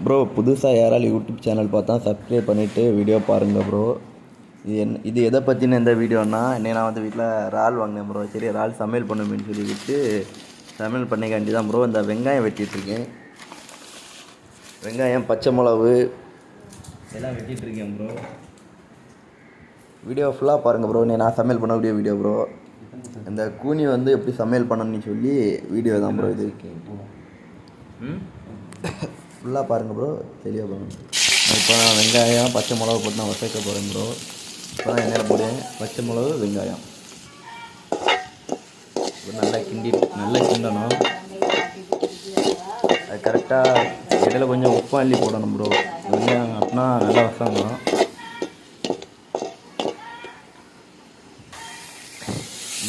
Bro புதுசாக யாராலும் YouTube channel பார்த்தா சப்ஸ்கிரைப் பண்ணிவிட்டு வீடியோ பாருங்கள் ப்ரோ இது என்ன இது எதை பற்றின இந்த வீடியோனா இன்னைக்கு நான் வந்து வீட்டில் இறால் வாங்கினேன் ப்ரோ சரி இறால் சமையல் பண்ணுமேன்னு சொல்லிவிட்டு சமையல் பண்ணிக்காண்டி தான் ப்ரோ இந்த வெங்காயம் வெட்டிகிட்ருக்கேன் வெங்காயம் பச்சை மிளகு எல்லாம் வெட்டிகிட்ருக்கேன் ப்ரோ வீடியோ ஃபுல்லாக பாருங்கள் ப்ரோ நான் சமையல் பண்ணக்கூடிய வீடியோ ப்ரோ இந்த கூனி வந்து எப்படி சமையல் பண்ணணும்னு சொல்லி வீடியோ தான் ப்ரோ இது. ம்? ஃபுல்லாக பாருங்கள் ப்ரோ தெளிவாக பாருங்கள் இப்போ நான் வெங்காயம் பச்சை மிளகு போட்டு நான் வசக்க போகிறேன் ப்ரோ இப்போ தான் எண்ணெயில் போடுவேன் பச்சை மிளகு வெங்காயம். இப்போ நல்லா கிண்டி நல்லா கிண்டணும். அது கரெக்டாக இடையில கொஞ்சம் உப்பு அள்ளி போடணும் ப்ரோ வெங்காயம் அப்படின்னா நல்லா வசங்கணும்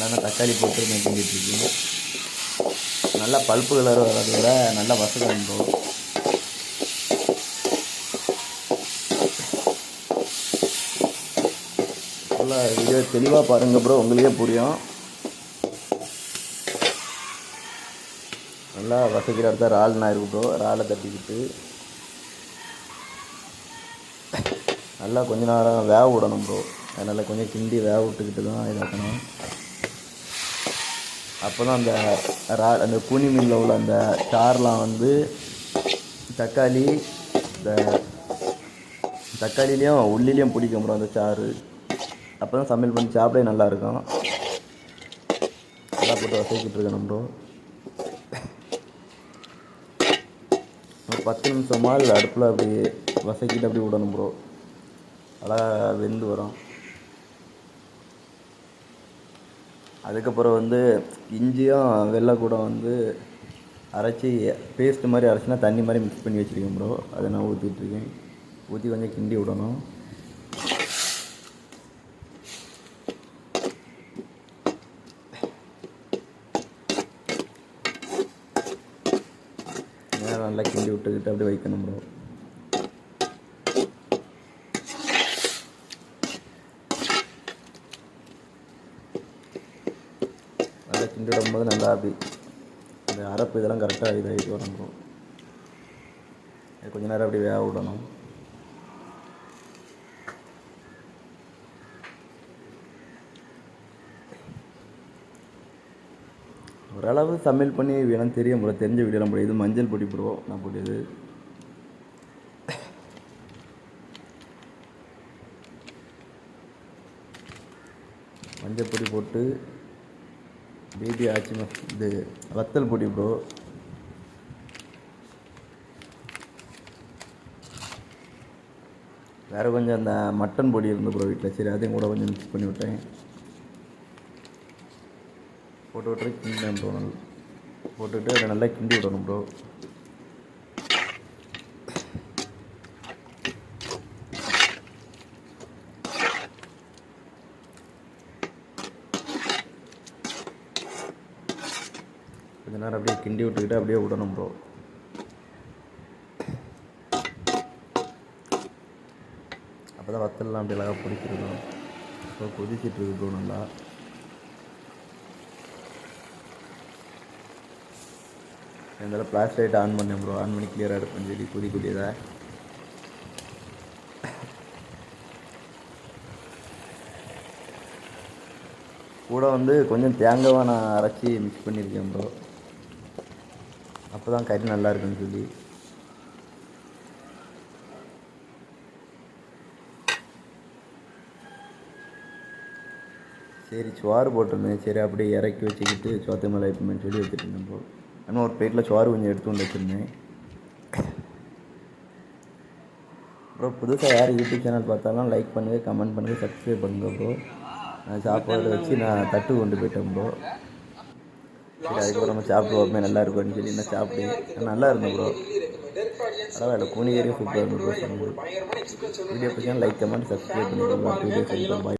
நல்லா தக்காளி போட்டு நான் கிண்டிட்டுருக்கேன் நல்லா பல்ப்பு கலர் வர்றதை விட நல்லா வசக்கணும் ப்ரோ நல்லா வீடியோ தெளிவாக பாருங்கள் ப்ரோ உங்களுக்கே புரியும். நல்லா வசக்கிற இடத்த இறால் நான் இருக்கு ப்ரோ இறாலை தட்டிக்கிட்டு. நல்லா கொஞ்ச நேரம் வேக விடணும் ப்ரோ அதனால் கொஞ்சம் கிண்டி வேக விட்டுக்கிட்டு தான் இதாக்கணும் அப்போ தான் அந்த ரா அந்த கூனி மீனில் உள்ள அந்த சார்லாம் வந்து தக்காளி இந்த தக்காளிலையும் உள்ளிலையும் பிடிக்கும் ப்ரோ அந்த சாறு. அப்போ தான் சமையல் பண்ணி சாப்பிட நல்லாயிருக்கும். நல்லா போட்டு வசக்கிட்டு இருக்கணும் ப்ரோ ஒரு பத்து இல்லை அடுப்பில் அப்படி வசக்கிட்டு அப்படி விடணும் ப்ரோ அழகாக வெந்து வரும். அதுக்கப்புறம் வந்து இஞ்சியும் வெள்ளை கூட வந்து அரைச்சி பேஸ்ட் மாதிரி அரைச்சினா தண்ணி மாதிரி மிக்ஸ் பண்ணி வச்சுருக்கேன் ப்ரோ அதை நான் ஊற்றிட்டுருக்கேன் ஊற்றி கொஞ்சம் கிண்டி விடணும் நேரம் நல்லா கிண்டி விட்டுக்கிட்டு அப்படியே வைக்கணும் ப்ரோ நல்லா கிண்டி விடும்போது நல்லா அப்படி இந்த அரப்பு இதெல்லாம் கரெக்டாக இதாகிட்டு வரும் ப்ரோ கொஞ்ச நேரம் அப்படி வேக விடணும். ஓரளவு சமையல் பண்ணி வேணும் தெரியும் ப்ரோ தெரிஞ்ச வீடியோலாம் போடுது மஞ்சள் பொடி ப்ரோ நான் போட்டது. மஞ்சள் பொடி போட்டு பேபி ஆச்சு இது வத்தல் பொடி ப்ரோ வேறு கொஞ்சம் அந்த மட்டன் பொடி இருந்து ப்ரோ வீட்டில் சரி அதையும் கூட கொஞ்சம் மிக்ஸ் பண்ணி விட்டேன். போட்டு விட்டு கிண்டினேன் ப்ரோ நல்லா போட்டுட்டு அதை நல்லா கிண்டி விடணும் ப்ரோ கொஞ்ச நேரம் அப்படியே கிண்டி விட்டுக்கிட்டு அப்படியே விடணும் ப்ரோ அப்போ தான் வத்தல்லாம் அப்படி அழகாக பிடிச்சிருக்கும் ஸோ கொதிச்சிட்டு இருக்கு ப்ரோ நல்லா. இருந்தாலும் ஃப்ளாஷ் லைட் ஆன் பண்ணேன் ப்ரோ ஆன் பண்ணி கிளியராக எடுப்பேன் சொல்லி புதி கொதியதை கூட வந்து கொஞ்சம் தேங்காவை நான் அரைச்சி மிக்ஸ் பண்ணியிருக்கேன் ப்ரோ அப்போ தான் கறி நல்லா இருக்குன்னு சொல்லி. சரி சோறு போட்டிருந்தேன். சரி அப்படியே இறக்கி வச்சுக்கிட்டு சோத்து மேலே வைப்போமேன்னு சொல்லி வச்சுருந்தேன் ப்ரோ இன்னும் ஒரு பிளேட்டில் சோறு கொஞ்சம் எடுத்து வந்து வச்சுருந்தேன். ப்ரோ புதுசாக யார் யூடியூப் சேனல் பார்த்தாலும் லைக் பண்ணுங்கள் கமெண்ட் பண்ணுங்கள் சப்ஸ்கிரைப் பண்ணுங்கள் ப்ரோ நான் சாப்பாடு வச்சு நான் தட்டு கொண்டு போயிட்டேன் ப்ரோ சரி அதுக்கப்புறம் நம்ம சாப்பிடுவோமே நல்லா இருக்கும்னு சொல்லி நான் சாப்பிட்டு நல்லா இருந்தேன் ப்ரோ பரவாயில்ல கூனிகரியும் சூப்பராக இருந்தது ப்ரோ வீடியோ பிடிச்சா லைக் கமெண்ட் சப்ஸ்கிரைப் பண்ணிக்கோங்க. Video bye